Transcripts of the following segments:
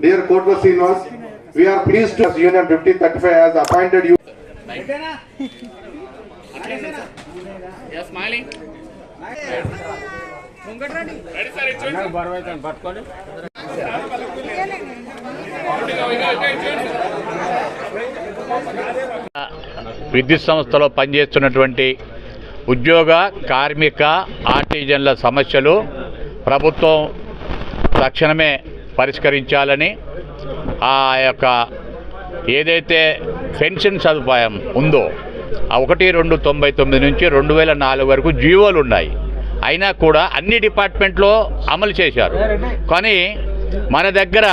Dear Kotva Srinivas, we are pleased to as Union 1535 has appointed you Yeah, smiling. విద్యుత్ సంస్థలో పనిచేస్తున్నటువంటి ఉద్యోగ కార్మిక ఆర్టిజన్ల సమస్యలు ప్రభుత్వం తక్షణమే పరిష్కరించాలని ఆ యొక్క ఏదైతే పెన్షన్ సదుపాయం ఉందో ఒకటి రెండు తొంభై తొమ్మిది నుంచి రెండు వేల నాలుగు వరకు జీవోలు ఉన్నాయి. అయినా కూడా అన్ని డిపార్ట్మెంట్లో అమలు చేశారు. కానీ మన దగ్గర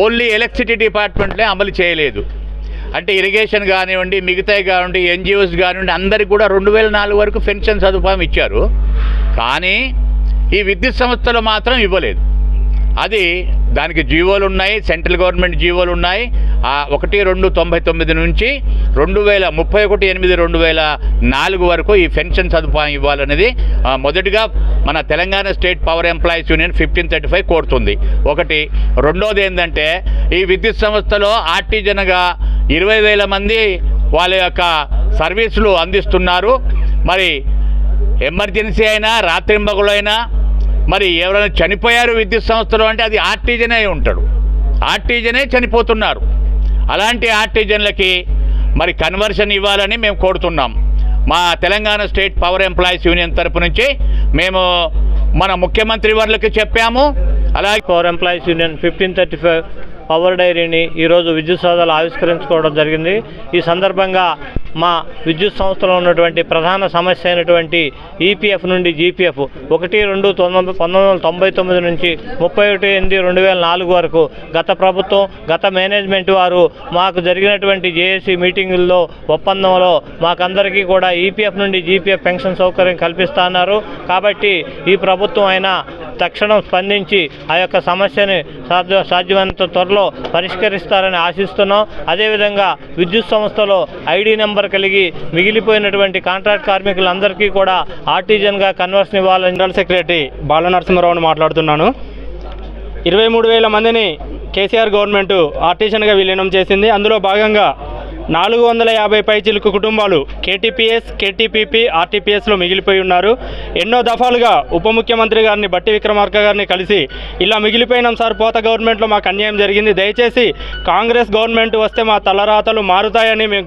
ఓన్లీ ఎలక్ట్రిసిటీ డిపార్ట్మెంట్లే అమలు చేయలేదు. అంటే ఇరిగేషన్ కానివ్వండి మిగతాయి కానివ్వండి ఎన్జిఓస్ కానివ్వండి అందరికి కూడా రెండు వేల నాలుగు వరకు పెన్షన్ సదుపాయం ఇచ్చారు. కానీ ఈ విద్యుత్ సంస్థలు మాత్రం ఇవ్వలేదు. అది దానికి జీవోలు ఉన్నాయి సెంట్రల్ గవర్నమెంట్ జీవోలు ఉన్నాయి. ఆ ఒకటి రెండు తొంభై తొమ్మిది నుంచి రెండు వేల ముప్పై ఒకటి ఎనిమిది రెండు వేల నాలుగు వరకు ఈ పెన్షన్ సదుపాయం ఇవ్వాలనేది మొదటిగా మన Telangana state power employees union fifteen thirty five కోరుతుంది. ఒకటి. రెండోది ఏంటంటే ఈ విద్యుత్ సంస్థలో ఆర్టీజన్గా ఇరవై వేల మంది వాళ్ళ యొక్క సర్వీసులు అందిస్తున్నారు. మరి ఎమర్జెన్సీ అయినా రాత్రింబగులైనా మరి ఎవరైనా చనిపోయారు విద్యుత్ సంస్థలు అంటే అది ఆర్టీజనే అయి ఉంటాడు. ఆర్టీజనే చనిపోతున్నారు. అలాంటి ఆర్టీజన్లకి మరి కన్వర్షన్ ఇవ్వాలని మేము కోరుతున్నాం. మా Telangana state power employees union తరపు నుంచి మేము మన ముఖ్యమంత్రి వర్లకి చెప్పాము. అలాగే power employees union fifteen thirty five power డైరీని ఈరోజు విద్యుత్ సౌదాలు ఆవిష్కరించుకోవడం జరిగింది. ఈ సందర్భంగా మా విద్యుత్ సంస్థలో ఉన్నటువంటి ప్రధాన సమస్య అయినటువంటి ఈపీఎఫ్ నుండి జీపీఎఫ్ ఒకటి రెండు తొమ్మిది పంతొమ్మిది వందల తొంభై తొమ్మిది నుంచి ముప్పై ఒకటి ఎనిమిది రెండు వేల నాలుగు వరకు గత ప్రభుత్వం గత మేనేజ్మెంట్ వారు మాకు జరిగినటువంటి జేఏసీ మీటింగుల్లో ఒప్పందంలో మాకందరికీ కూడా ఈపీఎఫ్ నుండి జీపీఎఫ్ పెన్షన్ సౌకర్యం కల్పిస్తున్నారు కాబట్టి ఈ ప్రభుత్వం అయినా తక్షణం స్పందించి ఆ యొక్క సమస్యని సాధ్య సాధ్యమైనంత త్వరలో పరిష్కరిస్తారని ఆశిస్తున్నాం. అదేవిధంగా విద్యుత్ సంస్థలో ఐడి నెంబర్ కలిగి మిగిలిపోయినటువంటి కాంట్రాక్ట్ కార్మికులందరికీ కూడా ఆర్టిజన్గా కన్వర్షన్ ఇవ్వాలని జనరల్ సెక్రటరీ బాలనరసింహరావుని మాట్లాడుతున్నాను. ఇరవై మూడు వేల మందిని కేసీఆర్ గవర్నమెంట్ ఆర్టిషన్గా విలీనం చేసింది. అందులో భాగంగా నాలుగు వందల యాభై పైచిలుకు కుటుంబాలు కేటీపీఎస్ కేటీపీపీ ఆర్టీపీఎస్లో మిగిలిపోయి ఉన్నారు. ఎన్నో దఫాలుగా ఉప ముఖ్యమంత్రి గారిని బట్టి విక్రమార్క గారిని కలిసి ఇలా మిగిలిపోయినాం సార్ పోత గవర్నమెంట్లో మాకు అన్యాయం జరిగింది. దయచేసి కాంగ్రెస్ గవర్నమెంట్ వస్తే మా తలరాతలు మారుతాయని మేము